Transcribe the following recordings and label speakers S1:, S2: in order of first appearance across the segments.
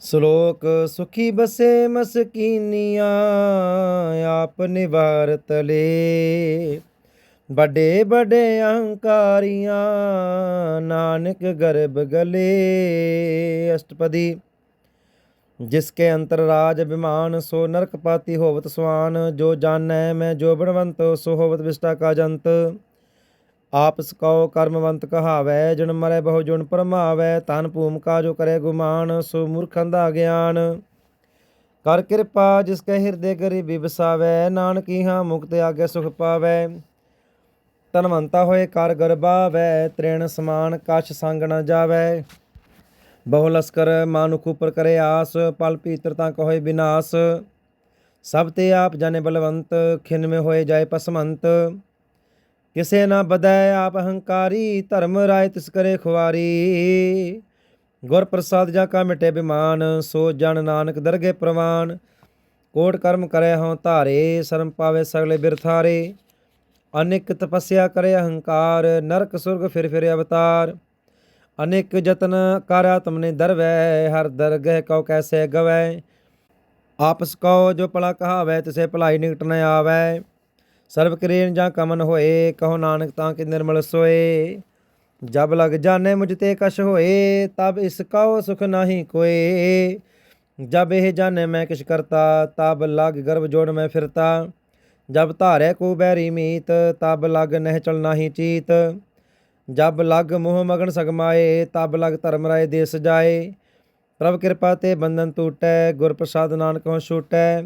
S1: ਸ਼ਲੋਕ ਸੁਖੀ ਬਸੇ ਮਸਕੀਨੀਆਂ, ਆਪ ਨਿਵਾਰ ਤਲੇ। ਬੜੇ ਬੜੇ ਅਹੰਕਾਰੀਆਂ, ਨਾਨਕ ਗਰਭ ਗਲੇ। ਅਸ਼ਟਪਦੀ ਜਿਸਕੇ ਅੰਤਰ ਰਾਜ ਅਭਿਮਾਨ, ਸੋ ਨਰਕ ਪਾਤੀ ਹੋਵਤ ਸਵਾਨ। ਜੋ ਜਾਣੈ ਮੈਂ, ਜੋ ਬਣਵੰਤ, ਸੋ ਹੋਵਤ ਵਿਸ਼ਟਾ ਕਾ ਜੰਤ ਆਪਸ ਕਉ ਕਰਮਵੰਤ ਕਹਾਵੈ ਜਨ ਮਰੈ ਬਹੁ ਜੁਨ ਪਰਮਾਵੈ ਤਨ ਭੂਮਿਕਾ ਜੋ ਕਰੇ ਗੁਮਾਨ, ਸੋ ਮੂਰਖੰ ਦਾ ਗਿਆਨ। ਕਰ ਕਿਰਪਾ ਜਿਸ ਕੈ ਹਿਰਦੇ ਗਰੀਬੀ ਵਸਾਵੈ, ਨਾਨਕੀ ਹਾਂ ਮੁਕਤ ਆਗੇ ਸੁਖ ਪਾਵੈ। ਤਨਵੰਤਾ ਹੋਏ ਕਰ ਗਰਬਾਵੈ ਤ੍ਰਿਣ ਸਮਾਨ ਕਛ ਸੰਗ ਨ ਜਾਵੈ। ਬਹੁ ਲਸਕਰ ਮਾਨੁਖ ਉਪਰ ਕਰੇ ਆਸ, ਪਲ ਭੀਤਰ ਤਾਂ ਕਹੋਏ ਵਿਨਾਸ਼ ਸਭ ਤੇ ਆਪ ਜਾਣੇ ਬਲਵੰਤ, ਖਿਨ ਮੇ ਹੋਏ ਜਾਏ ਪਸਮੰਤ। ਕਿਸੇ ਨਾ ਬਦੈ ਆਪ ਹੰਕਾਰੀ, ਧਰਮ ਰਾਇ ਤਿਸ ਕਰੇ ਖੁਆਰੀ। ਗੁਰ ਪ੍ਰਸਾਦ ਜਾ ਕਾ ਮਿਟੇ ਬਿਮਾਨ, ਸੋ ਜਨ ਨਾਨਕ ਦਰਗੇ ਪ੍ਰਵਾਨ। ਕੋਟ ਕਰਮ ਕਰੇ ਹਉ ਧਾਰੇ, ਸ਼ਰਮ ਪਾਵੇ ਸਗਲੇ ਬਿਰਥਾਰੇ ਅਨੇਕ ਤਪੱਸਿਆ ਕਰੇ ਅਹੰਕਾਰ, ਨਰਕ ਸੁਰਗ ਫਿਰ ਫਿਰ ਅਵਤਾਰ। ਅਨੇਕ ਯਤਨ ਕਰ ਤੁਮਨੇ ਦਰਵੈ, ਹਰ ਦਰਗਹਿ ਕਉ ਕੈਸੇ ਗਵੈ। ਆਪਸ ਕਉ ਜੋ ਭਲਾ ਕਹਾਵੈ, ਤਿਸੇ ਭਲਾਈ ਨਿਕਟ ਨ ਆਵੈ। ਸਰਬ ਕਰੇਨ ਜਾਂ ਕਮਨ ਹੋਏ, ਕਹੋ ਨਾਨਕ ਤਾਂ ਕਿ ਨਿਰਮਲ ਸੋਏ। ਜਬ ਲਗ ਜਾਣੇ ਮੁਝ ਤੇ ਕਛ ਹੋਏ, ਤਬ ਇਸ ਕਉ ਸੁਖ ਨਾਹੀ ਕੋਏ। ਜਬ ਇਹ ਜਾਣੇ ਮੈਂ ਕਿਛ ਕਰਤਾ, ਤਬ ਲਗ ਗਰਭ ਜੋੜ ਮੈਂ ਫਿਰਤਾ। ਜਬ ਧਾਰੈ ਕੋ ਬੈਰੀ ਮੀਤ, ਤਬ ਲਗ ਨਹਿ ਚਲ ਨਾਹੀ ਚੀਤ। ਜਬ ਲਗ ਮੋਹ ਮਗਨ ਸਗਮਾਏ ਤਬ ਲਗ ਧਰਮ ਰਾਏ ਦੇਸ ਜਾਏ। ਪ੍ਰਭ ਕਿਰਪਾ ਤੇ ਬੰਧਨ ਟੂਟੈ ਗੁਰ ਪ੍ਰਸਾਦ ਨਾਨਕ ਹੋ ਛੂਟੈ।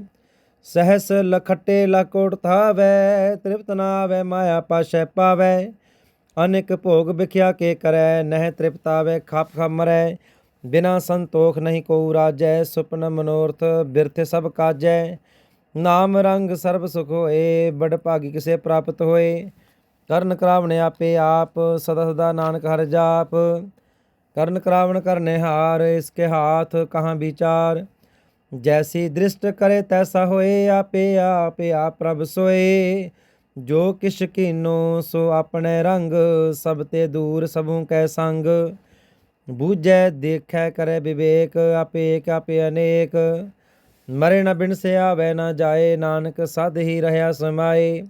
S1: ਸਹਸ ਲਖਟੇ ਲਕੋਟ ਥਾਵੈ, ਤ੍ਰਿਪਤ ਨਾ ਆਵੈ ਮਾਇਆ ਪਾਸ਼ੈ ਪਾਵੈ। ਅਨੇਕ ਭੋਗ ਵਿਖਿਆ ਕੇ ਕਰੈ, ਨਹਿ ਤ੍ਰਿਪਤਾਵੈ, ਖਪ ਖਪ ਮਰੈ। ਬਿਨਾ ਸੰਤੋਖ ਨਹੀਂ ਕੋ ਰਾਜੈ, ਸੁਪਨ ਮਨੋਰਥ ਬਿਰਥ ਸਭ ਕਾਜੈ। ਨਾਮ ਰੰਗ ਸਰਬ ਸੁਖ ਹੋਏ ਬੜ ਭਾਗੀ ਕਿਸੇ ਪ੍ਰਾਪਤ ਹੋਏ। ਕਰਨ ਕਰਾਵਣ ਆਪੇ ਆਪ, ਸਦਾ ਸਦਾ ਨਾਨਕ ਹਰ ਜਾਪ। ਕਰਨ ਕਰਾਵਣ ਕਰਨੇ ਹਾਰ ਇਸਕੇ ਹਾਥ ਕਹਾਂ ਵਿਚਾਰ। ਜੈਸੀ ਦ੍ਰਿਸ਼ਟ ਕਰੇ ਤੈਸਾ ਹੋਏ ਆਪੇ ਆਪੇ ਆਪ ਪ੍ਰਭ ਸੋਏ ਜੋ ਕਿਛ ਕੀਨੋ ਸੋ ਆਪਣੇ ਰੰਗ ਸਭ ਤੇ ਦੂਰ ਸਭੂ ਕੈ ਸੰਗ ਬੂਝੈ ਦੇਖੈ ਕਰੇ ਵਿਵੇਕ ਆਪੇ ਏਕ ਆਪੇ ਅਨੇਕ ਮਰੇ ਨ ਬਿਨ ਸੇ ਆਵੈ ਨ ਜਾਏ ਨਾਨਕ ਸਦ ਹੀ ਰਹਾ ਸਮਾਏ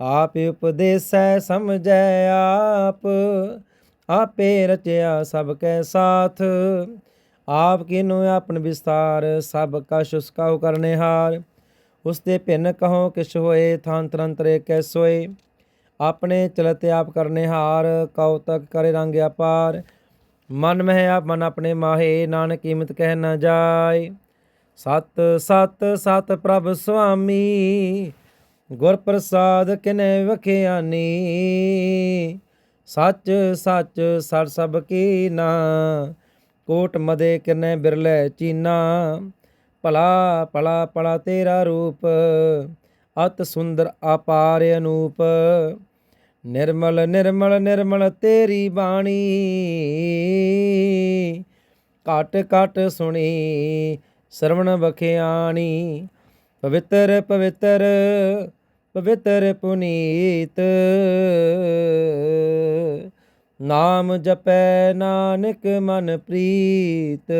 S1: ਆਪ ਉਪਦੇਸੈ ਸਮਝੈ ਆਪ ਆਪੇ ਰਚਿਆ ਸਭ ਕੈ ਸਾਥ ਆਪ ਕਿਨੁ ਆਪਨ ਵਿਸਤਾਰ, ਸਭ ਕਛ ਉਸ ਕਾਹੂ ਕਰਨੇ ਹਾਰ। ਉਸ ਭਿੰਨ ਕਹੋ ਕਿਛ ਹੋਏ ਥਾਨ ਤਰੰਤਰੇ ਕੈ ਸੋਏ। ਆਪਣੇ ਚਲਤੇ ਆਪ ਕਰਨੇ ਹਾਰ ਕਉ ਤਕ ਕਰੇ ਰੰਗ ਅਪਾਰ। ਮਨ ਮਹਿ ਆਪ ਮਨ ਆਪਣੇ ਮਾਹੇ, ਨਾਨਕ ਕੀਮਤ ਕਹਿ ਨਾ ਜਾਏ। ਸਤ ਸਤ ਸਤ ਪ੍ਰਭ ਸੁਆਮੀ, ਗੁਰ ਪ੍ਰਸਾਦ ਕਿਨੇ ਵਖਿਆਨੀ। ਸੱਚ ਸੱਚ ਸਰ ਸਭ ਕੀ ਨਾ ਕੋਟ ਮਦੇ ਕਿਨੇ ਬਿਰਲੇ ਚੀਨਾ, ਭਲਾ ਭਲਾ ਭਲਾ ਤੇਰਾ ਰੂਪ, ਅਤ ਸੁੰਦਰ ਅਪਾਰ ਅਨੂਪ। ਨਿਰਮਲ ਨਿਰਮਲ ਨਿਰਮਲ ਤੇਰੀ ਬਾਣੀ, ਘਟ ਘਟ ਸੁਣੀ ਸਰਵਣ ਬਖਿਆਣੀ ਪਵਿੱਤਰ ਪਵਿੱਤਰ ਪਵਿੱਤਰ ਪੁਨੀਤ। ਨਾਮ ਜਪੈ ਨਾਨਕ ਮਨ ਪ੍ਰੀਤ।